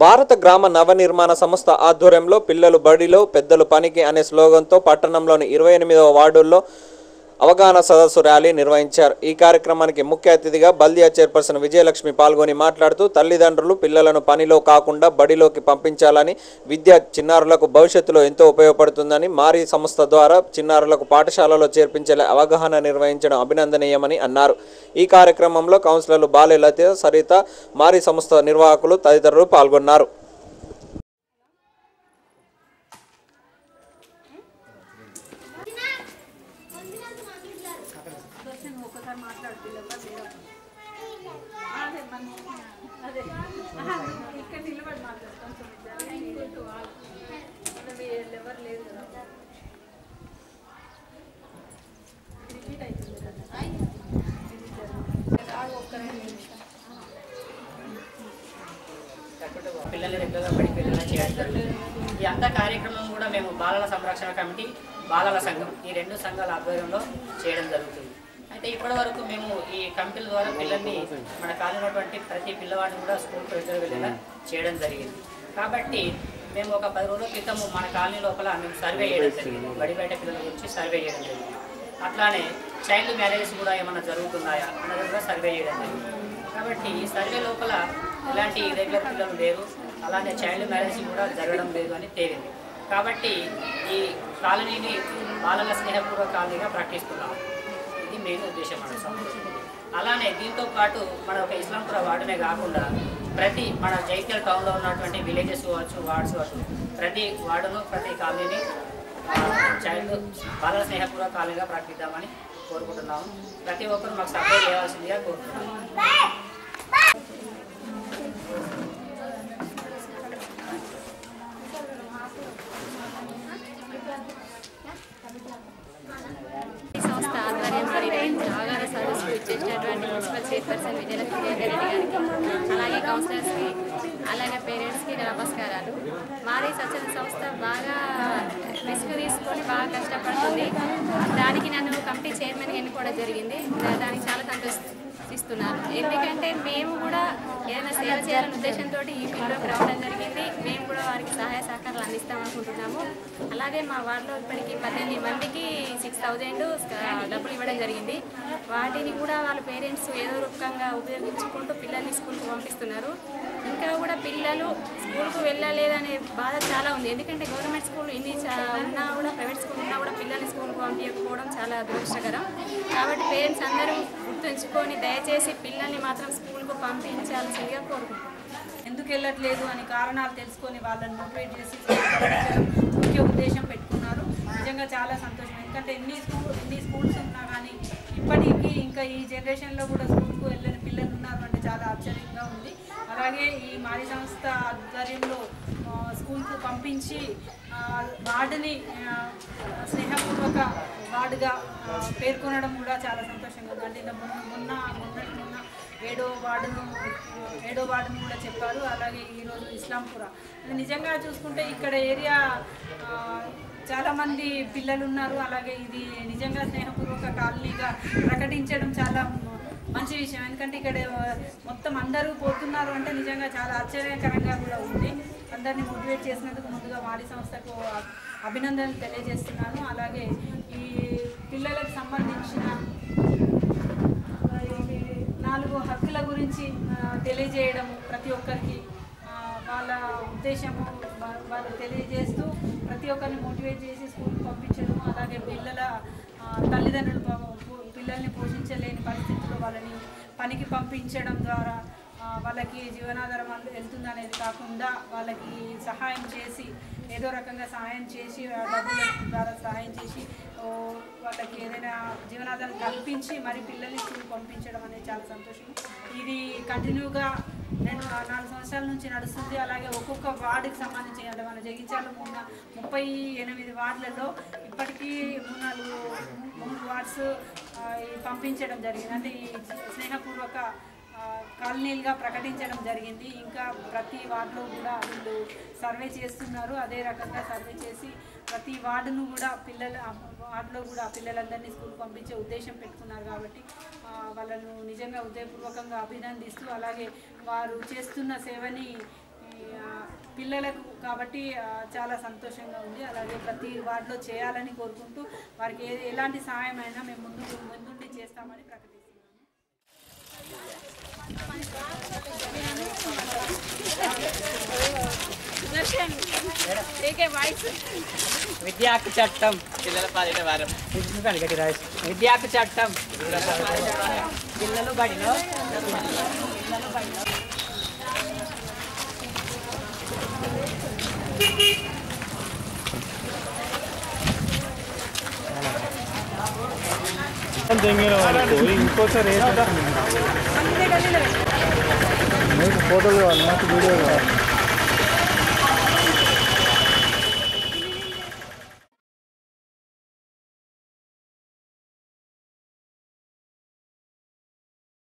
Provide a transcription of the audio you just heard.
భారత గ్రామ నవనిర్మాణ సంస్థ ఆధ్వర్యంలో పిల్లలు బడిలో పెద్దలు పనికి అనే స్లోగన్తో పట్టణంలోని ఇరవై ఎనిమిదవ వార్డుల్లో అవగాహన సదస్సు ర్యాలీ నిర్వహించారు. ఈ కార్యక్రమానికి ముఖ్య అతిథిగా బల్దియా చైర్పర్సన్ విజయలక్ష్మి పాల్గొని మాట్లాడుతూ తల్లిదండ్రులు పిల్లలను పనిలో కాకుండా బడిలోకి పంపించాలని విద్య చిన్నారులకు భవిష్యత్తులో ఎంతో ఉపయోగపడుతుందని మారి సంస్థ ద్వారా చిన్నారులకు పాఠశాలలో చేర్పించేలా అవగాహన నిర్వహించడం అభినందనీయమని అన్నారు. ఈ కార్యక్రమంలో కౌన్సిలర్లు బాలలత సరిత మారి సంస్థ నిర్వాహకులు తదితరులు పాల్గొన్నారు. ఒక్కసారి మాట్లాడుతుంది అదే అదే ఇక్కడ నిలబడి మాట్లాడు ఎవరు లేదు కదా రిపీట్ అవుతుంది పిల్లల్ని రెగ్యులర్గా పడి వెళ్ళేలా చేస్తారు. ఈ అంత కార్యక్రమం కూడా మేము బాలల సంరక్షణ కమిటీ బాలల సంఘం ఈ రెండు సంఘాల ఆధ్వర్యంలో చేయడం జరుగుతుంది. అయితే ఇప్పటి వరకు మేము ఈ కంపెనీల ద్వారా పిల్లల్ని మన కాలినటువంటి ప్రతి పిల్లవాడిని కూడా స్కూల్ ప్రజలు వెళ్ళేలా చేయడం జరిగింది. కాబట్టి మేము ఒక పది రోజుల క్రితం మన కాలనీ లోపల మేము సర్వే చేయడం జరిగింది. బడి బయట పిల్లల గురించి సర్వే చేయడం జరిగింది. అట్లానే చైల్డ్ మ్యారేజెస్ కూడా ఏమైనా జరుగుతున్నాయా అన్నది కూడా సర్వే చేయడం జరిగింది. కాబట్టి ఈ సర్వే లోపల ఎలాంటి ఇర్రెగ్యులర్ పిల్లలు లేరు. అలానే చైల్డ్ మ్యారేజ్ కూడా జరగడం లేదు అని తేలింది. కాబట్టి ఈ కాలనీని బాలల స్నేహపూర్వక కాలనీగా ప్రకటిస్తున్నాము ఇది మెయిన్ ఉద్దేశం మన అలానే దీంతో పాటు మన ఒక ఇస్లాంపుర వార్డునే కాకుండా ప్రతి మన జైత్యాల టౌన్లో ఉన్నటువంటి విలేజెస్ కావచ్చు వార్డ్స్ కావచ్చు ప్రతి వార్డును ప్రతి కాలనీని చైల్డ్ బాలల స్నేహపూర్వక కాలనీగా ప్రకటిద్దామని కోరుకుంటున్నాము. ప్రతి ఒక్కరు మాకు సపోర్ట్ చేయాల్సిందిగా కోరుకుంటున్నాము. చేసినటువంటి ఇచ్చేసినటువంటి మున్సిపల్ చైర్పర్సన్ విజయలక్ష్మి రెడ్డి గారికి అలాగే కౌన్సిలర్స్కి అలాగే పేరెంట్స్కి నమస్కారాలు. మాది స్వచ్ఛంద సంస్థ బాగా రిస్క్ తీసుకొని బాగా కష్టపడుతుంది. దానికి నన్ను కమిటీ చైర్మన్ ఎన్నుకోవడం జరిగింది. దానికి చాలా సంతోషిస్తున్నాను. ఎందుకంటే మేము కూడా ఏదైనా సేవ చేయాలనే ఉద్దేశంతో ఈ ఫీల్డ్లోకి రావడం జరిగింది. మేము కూడా అందిస్తామనుకుంటున్నాము అలాగే మా వార్డులో ఇప్పటికి పద్దెనిమిది మందికి సిక్స్ థౌజండ్ డబ్బులు ఇవ్వడం జరిగింది. వాటిని కూడా వాళ్ళ పేరెంట్స్ ఏదో రూపంగా ఉపయోగించుకుంటూ పిల్లల్ని స్కూల్కి పంపిస్తున్నారు. ఇంకా కూడా పిల్లలు స్కూల్కు వెళ్ళలేదనే బాధ చాలా ఉంది. ఎందుకంటే గవర్నమెంట్ స్కూల్ ఇన్ని చా- ఉన్నా కూడా ప్రైవేట్ స్కూల్ ఉన్నా కూడా పిల్లల్ని స్కూల్కి పంపించకపోవడం చాలా దురదృష్టకరం. కాబట్టి పేరెంట్స్ అందరూ గుర్తుంచుకొని దయచేసి పిల్లల్ని మాత్రం స్కూల్కు పంపించాల్సిందిగా కోరుకుంటున్నాను ఎందుకు వెళ్ళట్లేదు అని కారణాలు తెలుసుకొని వాళ్ళని మోటివేట్ చేసి ముఖ్య ఉద్దేశం పెట్టుకున్నారు. నిజంగా చాలా సంతోషం. ఎందుకంటే ఎన్ని స్కూల్ ఎన్ని స్కూల్స్ ఉన్నా కానీ ఇప్పటికీ ఇంకా ఈ జనరేషన్లో కూడా స్కూల్కు వెళ్ళని పిల్లలు ఉన్నారు అంటే చాలా ఆశ్చర్యంగా ఉంది. అలాగే ఈ మాది సంస్థ ఆధ్వర్యంలో స్కూల్కు పంపించి వార్డుని స్నేహపూర్వక వార్డుగా పేర్కొనడం కూడా చాలా సంతోషంగా ఉంది. అంటే ఇలా మొన్న మొన్న మొన్న ఏడో వార్డును ఏడో వార్డును కూడా చెప్పారు. అలాగే ఈరోజు ఇస్లాంపుర. నిజంగా చూసుకుంటే ఇక్కడ ఏరియా చాలామంది పిల్లలు ఉన్నారు అలాగే ఇది నిజంగా స్నేహపూర్వక కాలనీగా ప్రకటించడం చాలా మంచి విషయం. ఎందుకంటే ఇక్కడ మొత్తం అందరూ పోతున్నారు అంటే నిజంగా చాలా ఆశ్చర్యకరంగా కూడా ఉంది. అందరినీ మోటివేట్ చేసినందుకు ముందుగా వారి సంస్థకు అభినందనలు తెలియజేస్తున్నాను. అలాగే గురించి తెలియజేయడము ప్రతి ఒక్కరికి. వాళ్ళ ఉద్దేశము వాళ్ళు తెలియజేస్తూ ప్రతి ఒక్కరిని మోటివేట్ చేసి స్కూల్కి పంపించడం అలాగే పిల్లల తల్లిదండ్రులు పిల్లల్ని పోషించలేని పరిస్థితుల్లో వాళ్ళని పనికి పంపించడం ద్వారా వాళ్ళకి జీవనాధారం అందు- వెళ్తుంది అనేది కాకుండా వాళ్ళకి సహాయం చేసి ఏదో రకంగా సహాయం చేసి డబ్బుల ద్వారా సహాయం చేసి వాళ్ళకి ఏదైనా జీవనాధారం కల్పించి మరి పిల్లల్ని స్కూల్ పంపించి చాలా సంతోషం. ఇది కంటిన్యూగా రెండు నాలుగు సంవత్సరాల నుంచి నడుస్తుంది. అలాగే ఒక్కొక్క వార్డుకి సంబంధించి అంటే మన జగిత్యాల మొన్న ముప్పై ఎనిమిది వార్డులలో ఇప్పటికీ మూడు నాలుగు మూడు వార్డ్స్ పంపించడం జరిగింది. అంటే ఈ స్నేహపూర్వక కాలనీలుగా ప్రకటించడం జరిగింది. ఇంకా ప్రతి వార్డులో కూడా వీళ్ళు సర్వే చేస్తున్నారు. అదే రకంగా సర్వే చేసి ప్రతి వార్డును కూడా పిల్లల వార్డులో కూడా పిల్లలందరినీ స్కూల్ పంపించే ఉద్దేశం పెట్టుకున్నారు కాబట్టి వాళ్ళను నిజంగా హృదయపూర్వకంగా అభినందిస్తూ అలాగే వారు చేస్తున్న సేవని పిల్లలకు కాబట్టి చాలా సంతోషంగా ఉంది. అలాగే ప్రతి వార్డులో చేయాలని కోరుకుంటూ వారికి ఎలాంటి సహాయం అయినా మేము ముందు ముందుండి చేస్తామని ప్రకటిస్తాం విద్యా హక్కు చట్టం పిల్లల పాలిట వారం. విద్యా హక్కు చట్టం పిల్లలు బడిలో పిల్లలు బడిలో. ఇంకోసారి ఫోటోలు కావాలి నాకు వీడియో కావాలి.